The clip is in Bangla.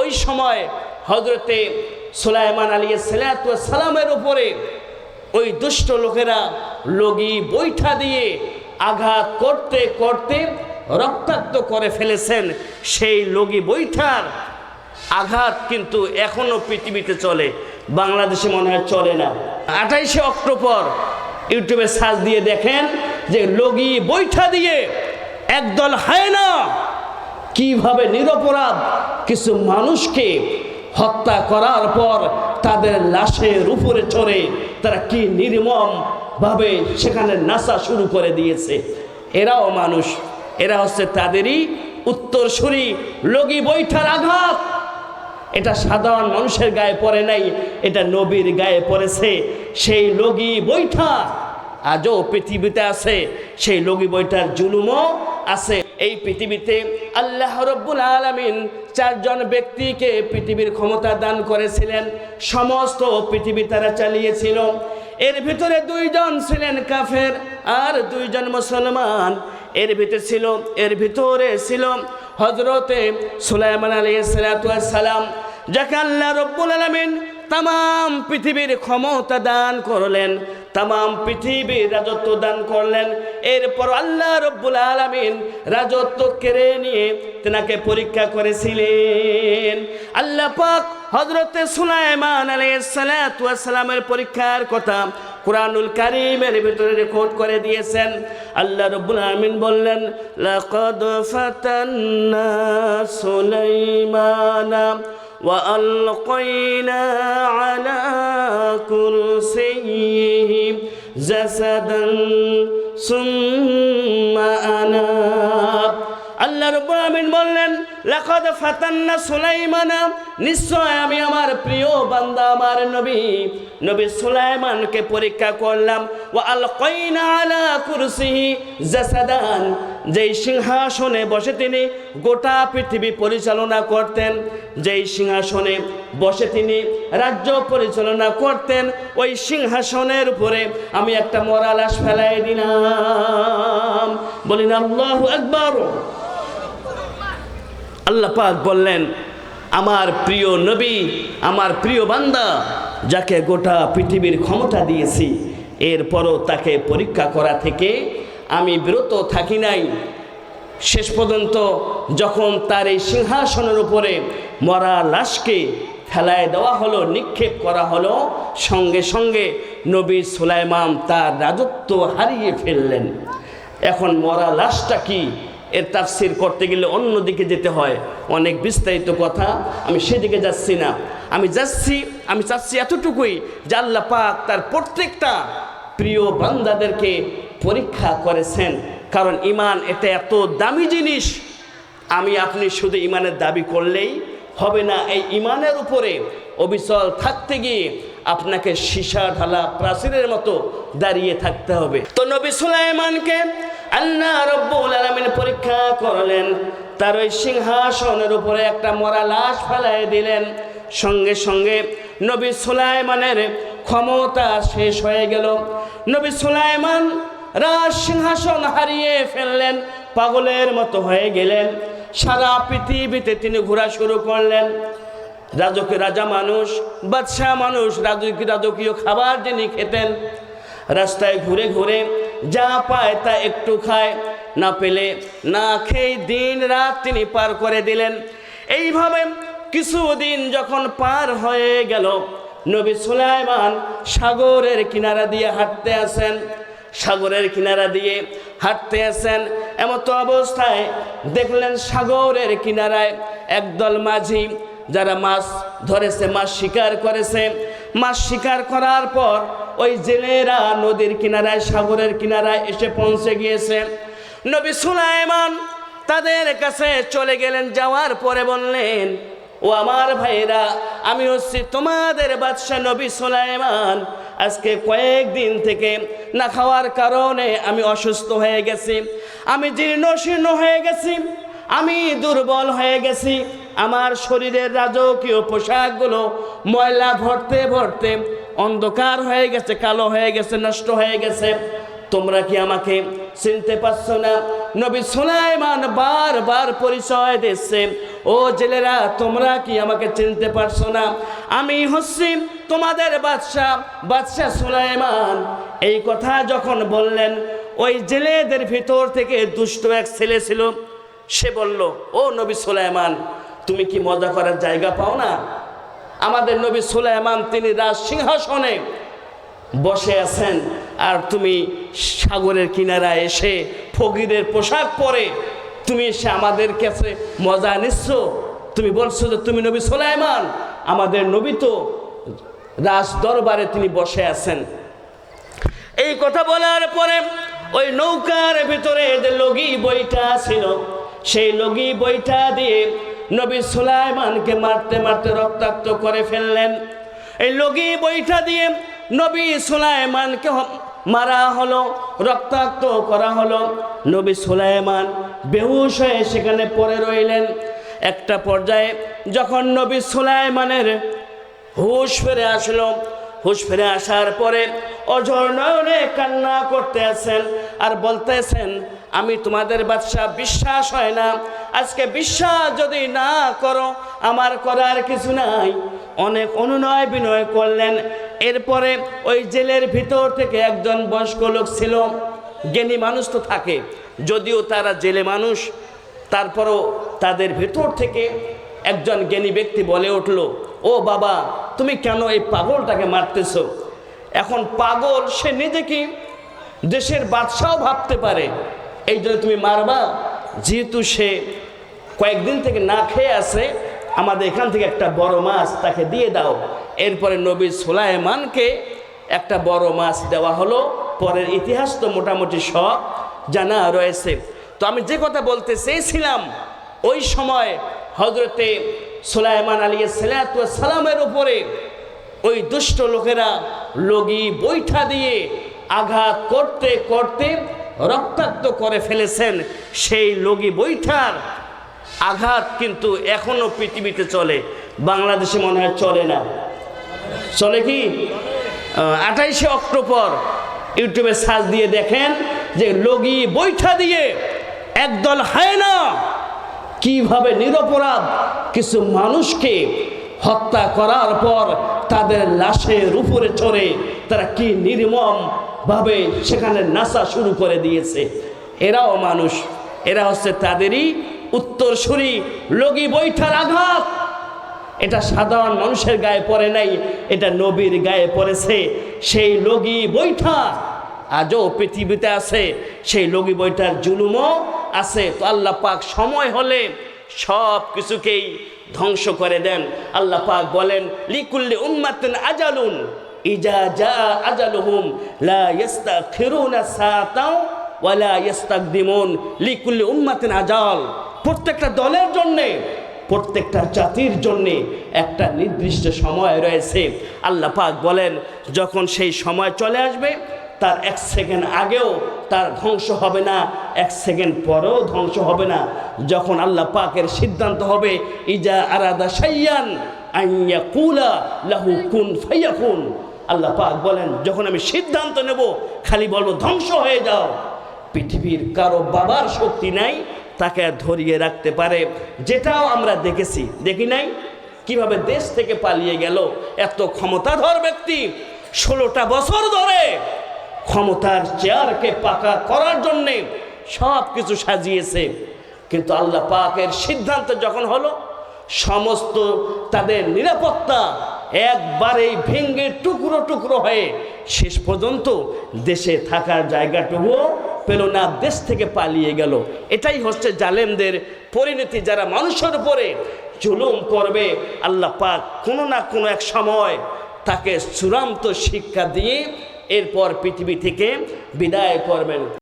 ওই সময় হজরতে সুলাইমান আলী সালামের উপরে ওই দুষ্ট লোকেরা লগি বৈঠা দিয়ে আঘাত করতে করতে রক্তাক্ত করে ফেলেছেন। সেই লগি বৈঠার আঘাত কিন্তু এখনও পৃথিবীতে চলে, বাংলাদেশে মনে হয় চলে না। আঠাইশে অক্টোবর ইউটিউবে সার্চ দিয়ে দেখেন যে লগি বৈঠা দিয়ে একদল হায়না কীভাবে নিরপরাধ কিছু মানুষকে হত্যা করার পর তাদের লাশের উপরে চড়ে তারা কি নির্মম ভাবে সেখানে নাচা শুরু করে দিয়েছে? এরাও মানুষ। এরা হচ্ছে তাদেরই উত্তরসূরি লগি বৈঠার আঘাত। এটা সাধারণ মানুষের গায়ে পড়ে নাই, এটা নবীর গায়ে পড়েছে। সেই লগি বৈঠা আজও পৃথিবীতে আছে, সেই লগি বইটার জুলুমও আছে। এই পৃথিবীতে আল্লাহ রব্বুল আলমিন চারজন ব্যক্তিকে পৃথিবীর ক্ষমতা দান করেছিলেন। সমস্ত পৃথিবী তারা চালিয়েছিল। এর ভিতরে দুইজন ছিলেন কাফের আর দুইজন মুসলমান। এর ভিতরে ছিল, এর ভিতরে ছিল হজরতে সুলাইমান আলী সালাম, যাকে আল্লাহ রব্বুল আলমিন তাম পৃথিবীর ক্ষমতা দান করলেন। তাম পৃথিবীর রাজত্ব দান করলেন এরপর আল্লাহ রব্বুল আলমিন রাজত্ব কেড়ে নিয়ে তেনাকে পরীক্ষা করেছিলেন আল্লাহ পাক হজরতে সুলাইমান আলাইসালামের পরীক্ষার কথা কোরআনুল কারিমের ভিতরে রেকর্ড করে দিয়েছেন আল্লাহ রব্বুল আলমিন বললেন লাকাদ ফাতান্না সুলাইমানা وألقينا على كرسيه جسدا ثم أناب আল্লাহ রব্বুল আমিন বললেন লাকাদ ফাতান্না সুলাইমানা, নিশ্চয় আমি আমার প্রিয় বান্দা, আমার নবী। নবী সুলাইমানকে পরীক্ষা করলাম ও আলকাইনা আলা কুরসিহি জাসাদান। যেই সিংহাসনে বসে তিনি গোটা পৃথিবী পরিচালনা করতেন, যেই সিংহাসনে বসে তিনি রাজ্য পরিচালনা করতেন, ওই সিংহাসনের উপরে আমি একটা মরা লাশ ফেলাই দিলাম। বলিন আল্লাহু আকবার। আল্লাহ পাক বললেন, আমার প্রিয় নবী, আমার প্রিয় বান্দা, যাকে গোটা পৃথিবীর ক্ষমতা দিয়েছি, এরপরও তাকে পরীক্ষা করা থেকে আমি বিরত থাকি নাই। শেষ পর্যন্ত যখন তার এই সিংহাসনের উপরে মরা লাশকে ফেলায় দেওয়া হলো, নিক্ষেপ করা হলো, সঙ্গে সঙ্গে নবী সুলাইমান তার রাজত্ব হারিয়ে ফেললেন। এখন মরা লাশটা কি এর তাফসির করতে গেলে অন্যদিকে যেতে হয়। অনেক বিস্তারিত কথা। আমি সেদিকে যাচ্ছি না। আমি যাচ্ছি, আমি চাচ্ছি এতটুকুই আল্লাহ পাক তার প্রত্যেকটা প্রিয় বান্দাদেরকে পরীক্ষা করেছেন। কারণ ইমান এটা এত দামি জিনিস। আমি আপনি শুধু ইমানের দাবি করলেই হবে না, এই ইমানের উপরে অবিচল থাকতে গিয়ে আপনাকে সীসা ঢালা প্রাচীরের মতো দাঁড়িয়ে থাকতে হবে। তো নবী সুলাইমানকে আল্লাহ রব্বুল আলমিন পরীক্ষা করলেন, তার ওই সিংহাসনের উপরে একটা মরা লাশ ফেলাই দিলেন। সঙ্গে সঙ্গে নবী সুলাইমানের ক্ষমতা শেষ হয়ে গেল। নবী সুলাইমান রাজ সিংহাসন হারিয়ে ফেললেন, পাগলের মতো হয়ে গেলেন। সারা পৃথিবীতে তিনি ঘোরা শুরু করলেন। রাজকীয় রাজা মানুষ, বাদশাহ মানুষ, রাজকীয় রাজকীয় খাবার যিনি খেতেন, রাস্তায় ঘুরে ঘুরে যা পায় তা একটু খায়। না পেলে না খেয়ে দিন রাত তিনি পার করে দিলেন। এইভাবে কিছুদিন যখন পার হয়ে গেল, নবী সুলাইমান সাগরের কিনারা দিয়ে হাঁটতে আসেন। সাগরের কিনারা দিয়ে হাঁটতে আসেন। এমতো অবস্থায় দেখলেন সাগরের কিনারায় একদল মাঝি, যারা মাছ ধরেছে, মাছ শিকার করেছে। মাছ শিকার করার পর ওই জেলেরা নদীর কিনারায়, সাগরের কিনারায় এসে পৌঁছে গিয়েছে। নবী সুলাইমান তাদের কাছে চলে গেলেন, যাওয়ার পরে বললেন, ও আমার ভাইরা আমি হচ্ছি তোমাদের বাদশাহ নবী সুলাইমান। আজকে কয়েকদিন থেকে না খাওয়ার কারণে আমি অসুস্থ হয়ে গেছি। আমি জীর্ণ শীর্ণ হয়ে গেছি। আমি দুর্বল হয়ে গেছি। আমার শরীরের রাজকীয় পোশাকগুলো ময়লা ভরতে ভরতে অন্ধকার হয়ে গেছে, কালো হয়ে গেছে, নষ্ট হয়ে গেছে। তোমরা কি আমাকে চিনতে পারছ না? নবী সুলাইমান বারবার পরিচয় দিচ্ছে ও জেলেরা, তোমরা কি আমাকে চিনতে পারছ না? আমি হচ্ছি তোমাদের বাদশাহ বাদশাহ সুলাইমান। এই কথা যখন বললেন, ওই জেলেদের ভিতর থেকে দুষ্ট এক ছেলে ছিল। সে বলল, ও নবী সুলাইমান তুমি কি মজা করার জায়গা পাও না? আমাদের নবী সুলাইমান, তিনি রাজ সিংহাসনে বসে আছেন, আর তুমি সাগরের কিনারায় এসে ফকিরের পোশাক পরে তুমি এসে আমাদের কাছে মজা নিচ্ছ। তুমি বলছো যে তুমি নবী সোলাইমান, আমাদের নবী তো রাজ দরবারে তিনি বসে আছেন। এই কথা বলার পরে ওই নৌকার ভিতরে যে লগি বইটা ছিল, সেই লগি বইটা দিয়ে নবী সুলাইমানকে মারতে মারতে রক্তাক্ত করে ফেললেন। এই লগি বইটা দিয়ে নবী সুলাইমানকে মারা হলো, রক্তাক্ত করা হলো। নবী সুলাইমান বেহুশ হয়ে সেখানে পড়ে রইলেন। একটা পর্যায়ে যখন নবী সুলাইমানের হুশ ফিরে আসলো, হুশ ফিরে আসার পরে নয়নে কান্না করতে আছেন আর বলতেছেন আমি তোমাদের বাদশাহ বিশ্বাস হয় না। আজকে বিশ্বাস যদি না করো, আমার করার কিছু নাই। অনেক অনুনয় বিনয় করলেন। এরপরে ওই জেলের ভিতর থেকে একজন বয়স্ক লোক ছিল। জ্ঞানী মানুষ তো থাকে। যদিও তারা জেলে মানুষ, তারপরও তাদের ভিতর থেকে একজন জ্ঞানী ব্যক্তি বলে উঠল, ও বাবা, তুমি কেন এই পাগলটাকে মারতেছ? এখন পাগল, সে নিজেকে দেশের বাদশাও ভাবতে পারে? এই জন্য তুমি মারবা। যেহেতু সে কয়েকদিন থেকে না খেয়ে আসে আমাদের এখান থেকে একটা বড় মাছ তাকে দিয়ে দাও। এরপরে নবী সুলাইমানকে একটা বড় মাছ দেওয়া হলো। পরের ইতিহাস তো মোটামুটি সব জানা রয়েছে। তো আমি যে কথা বলতে চেয়েছিলাম, ওই সময় হজরতে সুলাইমান আলী সালামের উপরে ওই দুষ্ট লোকেরা লগি বৈঠা দিয়ে আঘাত করতে করতে রক্তাক্ত করে ফেলেছেন সেই লগি বৈঠার। আঘাত কিন্তু এখনও পৃথিবীতে চলে, বাংলাদেশে মনে হয় চলে না। চলে কি? আঠাইশে অক্টোবর ইউটিউবে সার্চ দিয়ে দেখেন যে লগি বৈঠা দিয়ে একদল হয় হায়না কীভাবে নিরপরাধ কিছু মানুষকে হত্যা করার পর তাদের লাশের উপরে চড়ে তারা কি নির্মম ভাবে সেখানে নাচা শুরু করে দিয়েছে। এরাও মানুষ। এরা হচ্ছে তাদেরই উত্তরসূরি লগি বৈঠার আঘাত। এটা সাধারণ মানুষের গায়ে পড়ে নাই, এটা নবীর গায়ে পড়েছে। সেই লগি বৈঠা আজও পৃথিবীতে আছে, সেই লগি বৈঠার জুলুমও আছে। তো আল্লাহ পাক সময় হলে সব কিছুকেই ধ্বংস করে দেন। আল্লাহ পাক বলেন, লিকুল্লি উম্মাতিন আজালুন। ইজা জা আজালুহুম, লা ওয়ালা ইস্তাকদিমুন উম্মাতিন আজাল। প্রত্যেকটা দলের জন্যে, প্রত্যেকটা জাতির জন্যে একটা নির্দিষ্ট সময় রয়েছে। আল্লাহ পাক বলেন, যখন সেই সময় চলে আসবে, তার এক সেকেন্ড আগেও তার ধ্বংস হবে না, এক সেকেন্ড পরেও ধ্বংস হবে না। যখন আল্লাহ পাকের সিদ্ধান্ত হবে, ইজা আরাদা সাইয়ান আইয়া কুলা লাহু কুন ফাইয়াকুন। আল্লাহ পাক বলেন, যখন আমি সিদ্ধান্ত নেব, খালি বলব, ধ্বংস হয়ে যাও। পৃথিবীর কারও বাবার শক্তি নাই, তাকে ধরিয়ে রাখতে পারে। যেটাও আমরা দেখেছি, দেখি নাই? কীভাবে দেশ থেকে পালিয়ে গেল? এত ক্ষমতাধর ব্যক্তি, ষোলোটা বছর ধরে ক্ষমতার চেয়ারকে পাকা করার জন্যে সব কিছু সাজিয়েছে। কিন্তু আল্লাহ পাকের সিদ্ধান্ত যখন হলো, সমস্ত তাদের নিরাপত্তা একবারেই ভেঙ্গে টুকরো টুকরো হয়ে শেষ পর্যন্ত দেশে থাকার জায়গাটুকুও পেল না, দেশ থেকে পালিয়ে গেল। এটাই হচ্ছে জালেমদের পরিণতি, যারা মানুষের উপরে জুলুম করবে। আল্লাহ পাক কোনো না কোনো এক সময় তাকে চূড়ান্ত শিক্ষা দিয়ে এরপর পৃথিবী থেকে বিদায় করবেন।